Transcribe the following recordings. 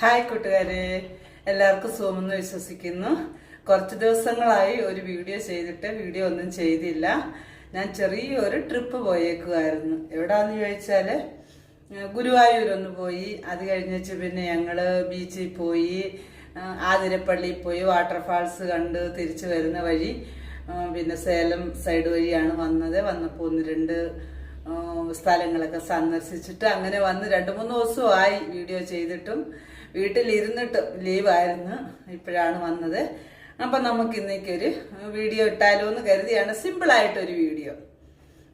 Hi കൂട്ടുകാരെ. എല്ലാവർക്കും സുഖമെന്ന് വിശ്വസിക്കുന്നു. കുറച്ച് ദിവസങ്ങളായി ഒരു വീഡിയോ ചെയ്തിട്ട് വീഡിയോ ഒന്നും ചെയ്തില്ല. ഞാൻ ചെറിയൊരു ട്രിപ്പ് പോയേക്കുമായിരുന്നു എവിടാന്ന് ചോദിച്ചാൽ ഗുരുവായൂർ ഒന്ന് പോയി. അത് കഴിഞ്ഞിട്ട് പിന്നെ ഞങ്ങൾ ബീച്ചിൽ പോയി. ആതിരപ്പള്ളിയിൽ പോയി. വാട്ടർഫാൾസ് കണ്ട് തിരിച്ചു വരുന്ന വഴി പിന്നെ സേലം സൈഡ് വഴിയാണ് വന്നത്. വന്നപ്പോൾ ഒന്ന് രണ്ട് സ്ഥലങ്ങളൊക്കെ സന്ദർശിച്ചിട്ട് അങ്ങനെ വന്ന് രണ്ട് മൂന്ന് ദിവസമായി വീഡിയോ ചെയ്തിട്ടും. വീട്ടിലിരുന്നിട്ട് ലീവായിരുന്നു. ഇപ്പോഴാണ് വന്നത്. അപ്പം നമുക്ക് ഇന്നേക്കൊരു വീഡിയോ ഇട്ടാലോ എന്ന് കരുതിയാണ് സിമ്പിളായിട്ടൊരു വീഡിയോ.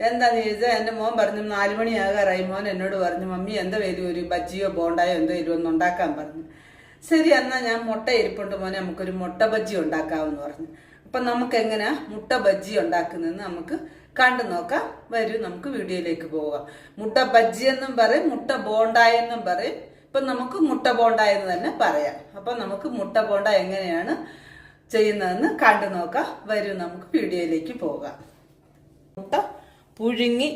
എന്താന്ന് ചോദിച്ചാൽ എന്റെ മോൻ പറഞ്ഞു നാല് മണിയാകാറായി മോൻ എന്നോട് പറഞ്ഞു മമ്മി എന്താ വരും? ഒരു ബജ്ജിയോ ബോണ്ടായോ എന്തോ വരും ഒന്ന് ഉണ്ടാക്കാൻ പറഞ്ഞു. ശരി എന്നാൽ ഞാൻ മുട്ട ഇരിപ്പുണ്ട് മോനെ. നമുക്കൊരു മുട്ട ബജ്ജി ഉണ്ടാക്കാമെന്ന് പറഞ്ഞു. അപ്പം നമുക്ക് എങ്ങനെ മുട്ട ബജ്ജി ഉണ്ടാക്കുന്നതെന്ന് നമുക്ക് കണ്ടു നോക്കാം. വരൂ നമുക്ക് വീഡിയോയിലേക്ക് പോവാം. മുട്ട ബജ്ജി എന്നും പറയും മുട്ട ബോണ്ടായെന്നും പറയും. ഇപ്പൊ നമുക്ക് മുട്ട ബോണ്ട എന്ന് തന്നെ പറയാം. അപ്പൊ നമുക്ക് മുട്ട ബോണ്ട എങ്ങനെയാണ് ചെയ്യുന്നതെന്ന് കണ്ടു നോക്കാം. വരും നമുക്ക് വീഡിയോയിലേക്ക് പോകാം. മുട്ട പുഴുങ്ങി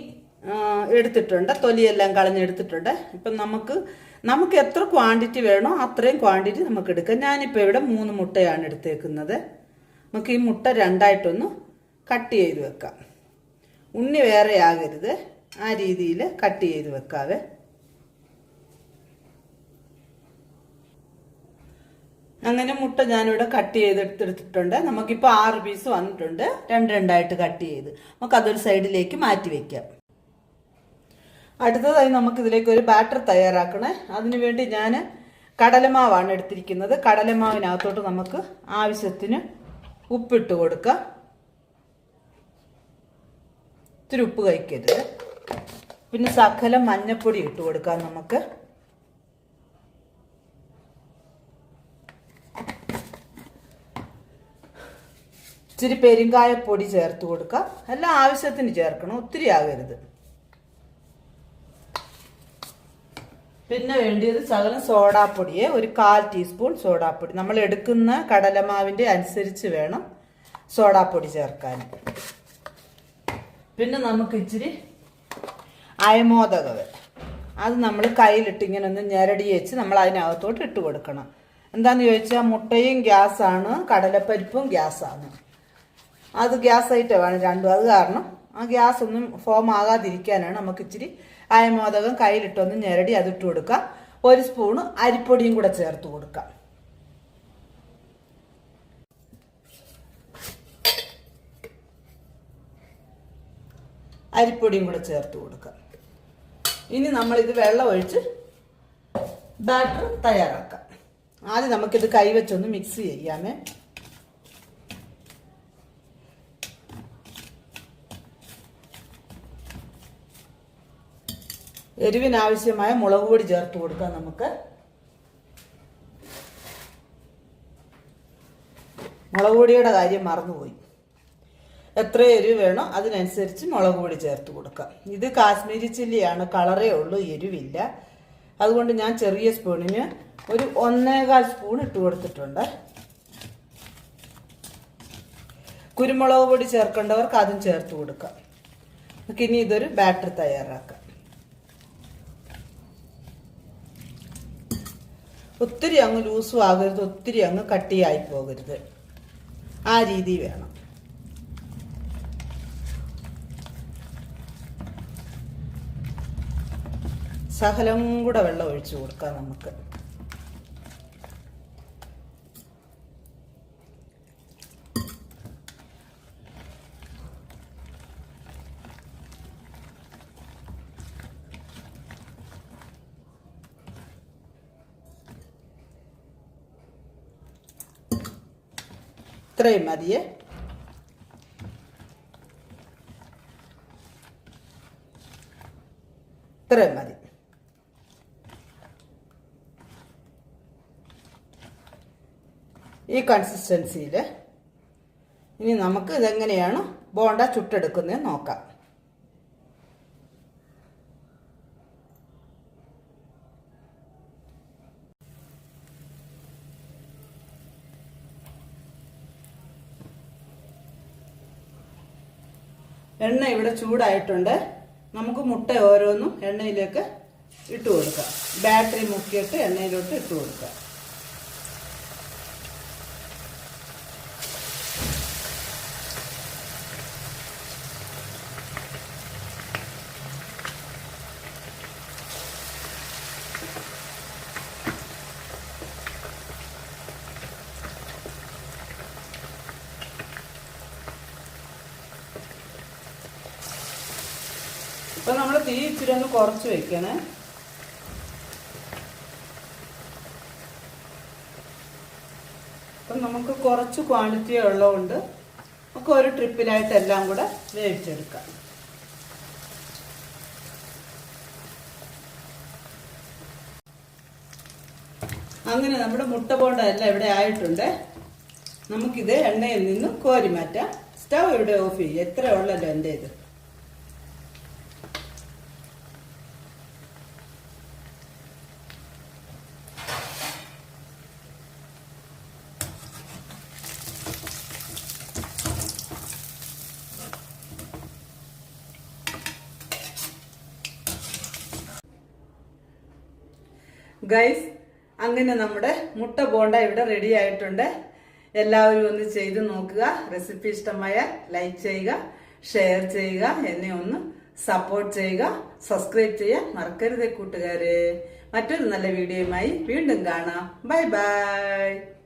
എടുത്തിട്ടുണ്ട്. തൊലിയെല്ലാം കളഞ്ഞെടുത്തിട്ടുണ്ട്. ഇപ്പം നമുക്ക് നമുക്ക് എത്ര ക്വാണ്ടിറ്റി വേണോ അത്രയും ക്വാണ്ടിറ്റി നമുക്ക് എടുക്കാം. ഞാനിപ്പോൾ ഇവിടെ മൂന്ന് മുട്ടയാണ് എടുത്തേക്കുന്നത്. നമുക്ക് ഈ മുട്ട രണ്ടായിട്ടൊന്ന് കട്ട് ചെയ്ത് വെക്കാം. ഉണ്ണി വേറെ ആകരുത് ആ രീതിയിൽ കട്ട് ചെയ്ത് വെക്കാവേ. അങ്ങനെ മുട്ട ഞാനിവിടെ കട്ട് ചെയ്തെടുത്തിട്ടുണ്ട് നമുക്കിപ്പോൾ ആറ് പീസ് വന്നിട്ടുണ്ട്. രണ്ട് രണ്ടായിട്ട് കട്ട് ചെയ്ത്. നമുക്ക് അതൊരു സൈഡിലേക്ക് മാറ്റി വെക്കാം. അടുത്തതായി നമുക്കിതിലേക്ക് ഒരു ബാറ്റർ തയ്യാറാക്കണേ. അതിനുവേണ്ടി ഞാൻ കടലമാവാണ് എടുത്തിരിക്കുന്നത്. കടലമാവിനകത്തോട്ട് നമുക്ക് ആവശ്യത്തിന് ഉപ്പിട്ട് കൊടുക്കാം. ഇത്തിരി ഉപ്പ് കഴിക്കരുത്. പിന്നെ സകലം മഞ്ഞപ്പൊടി ഇട്ട് കൊടുക്കാം നമുക്ക്. ഇച്ചിരി പെരുങ്കായപ്പൊടി ചേർത്ത് കൊടുക്കുക. എല്ലാം ആവശ്യത്തിന് ചേർക്കണം. ഒത്തിരി ആകരുത്. പിന്നെ വേണ്ടിയത് ശകലം സോഡാപ്പൊടിയെ ഒരു കാൽ ടീസ്പൂൺ സോഡാപ്പൊടി. നമ്മൾ എടുക്കുന്ന കടലമാവിന്റെ അനുസരിച്ച് വേണം സോഡാപ്പൊടി ചേർക്കാൻ. പിന്നെ നമുക്ക് ഇച്ചിരി അയമോദകവ് അത് നമ്മൾ കയ്യിലിട്ട് ഇങ്ങനെ ഒന്ന് ഞെരടി വെച്ച് നമ്മൾ അതിനകത്തോട്ട് ഇട്ട് കൊടുക്കണം. എന്താന്ന് ചോദിച്ചാൽ മുട്ടയും ഗ്യാസാണ് കടലപ്പരിപ്പും ഗ്യാസാണ്. അത് ഗ്യാസ് ഐറ്റമാണ് രണ്ടും. അത് കാരണം ആ ഗ്യാസ് ഒന്നും ഫോം ആകാതിരിക്കാനാണ് നമുക്ക് ഇച്ചിരി അയമോദകം കയ്യിലിട്ടൊന്ന് ഞെരടി അതിട്ട് കൊടുക്കാം. ഒരു സ്പൂണ് അരിപ്പൊടിയും കൂടെ ചേർത്ത് കൊടുക്കാം. അരിപ്പൊടിയും കൂടെ ചേർത്ത് കൊടുക്കാം. ഇനി നമ്മളിത് വെള്ളം ഒഴിച്ച് ബാറ്റർ തയ്യാറാക്കാം. ആദ്യം നമുക്കിത് കൈവച്ചൊന്ന് മിക്സ് ചെയ്യാമേ. എരിവിനാവശ്യമായ മുളക് പൊടി ചേർത്ത് കൊടുക്കാം നമുക്ക്. മുളക് പൊടിയുടെ കാര്യം മറന്നുപോയി. എത്ര എരിവ് വേണോ അതിനനുസരിച്ച് മുളക് പൊടി ചേർത്ത് കൊടുക്കാം. ഇത് കാശ്മീരി ചില്ലിയാണ് കളറേ ഉള്ളൂ എരിവില്ല. അതുകൊണ്ട് ഞാൻ ചെറിയ സ്പൂണിന് ഒരു ഒന്നേകാൽ സ്പൂൺ ഇട്ട് കൊടുത്തിട്ടുണ്ട്. കുരുമുളക് പൊടി ചേർക്കേണ്ടവർക്ക് അതും ചേർത്ത് കൊടുക്കാം. നമുക്ക് ഇനി ഇതൊരു ബാറ്റർ തയ്യാറാക്കാം. ഒത്തിരി അങ്ങ് ലൂസും ആകരുത് ഒത്തിരി അങ്ങ് കട്ടിയായി പോകരുത്. ആ രീതി വേണം. സഹലം കൂടെ വെള്ളം ഒഴിച്ചു കൊടുക്കാം നമുക്ക്. ഇത്രയും മതിയേ. ഇത്രയും മതി. ഈ കൺസിസ്റ്റൻസിയിൽ ഇനി നമുക്ക് ഇതെങ്ങനെയാണ് ബോണ്ട ചുട്ടെടുക്കുന്നത് നോക്കാം. എണ്ണ ഇവിടെ ചൂടായിട്ടുണ്ട്. നമുക്ക് മുട്ട ഓരോന്നും എണ്ണയിലേക്ക് ഇട്ട് കൊടുക്കാം. ബാറ്ററി മുക്കിയിട്ട് എണ്ണയിലോട്ട് ഇട്ട് കൊടുക്കുക ഇപ്പൊ നമ്മൾ തീ ഇച്ചിരി ഒന്ന് കുറച്ച് വെക്കണേ. അപ്പം നമുക്ക് കുറച്ച് ക്വാണ്ടിറ്റി ഉള്ളതുകൊണ്ട് നമുക്ക് ഒരു ട്രിപ്പിലായിട്ട് എല്ലാം കൂടെ വേവിച്ചെടുക്കാം. അങ്ങനെ നമ്മുടെ മുട്ട പോണ്ട എല്ലാം ഇവിടെ ആയിട്ടുണ്ട്. നമുക്കിത് എണ്ണയിൽ നിന്ന് കോരി മാറ്റാം. സ്റ്റൗ ഇവിടെ ഓഫ് ചെയ്യും. എത്ര ഉള്ളല്ലോ എന്റെ ഇത്? ഗൈസ് അങ്ങനെ നമ്മുടെ മുട്ട ബോണ്ട ഇവിടെ റെഡി ആയിട്ടുണ്ട്. എല്ലാവരും ഒന്ന് ചെയ്ത് നോക്കുക. റെസിപ്പി ഇഷ്ടമായ ലൈക്ക് ചെയ്യുക ഷെയർ ചെയ്യുക എന്നെ ഒന്ന് സപ്പോർട്ട് ചെയ്യുക സബ്സ്ക്രൈബ് ചെയ്യാൻ മറക്കരുത് കൂട്ടുകാരെ. മറ്റൊരു നല്ല വീഡിയോയുമായി വീണ്ടും കാണാം. Bye bye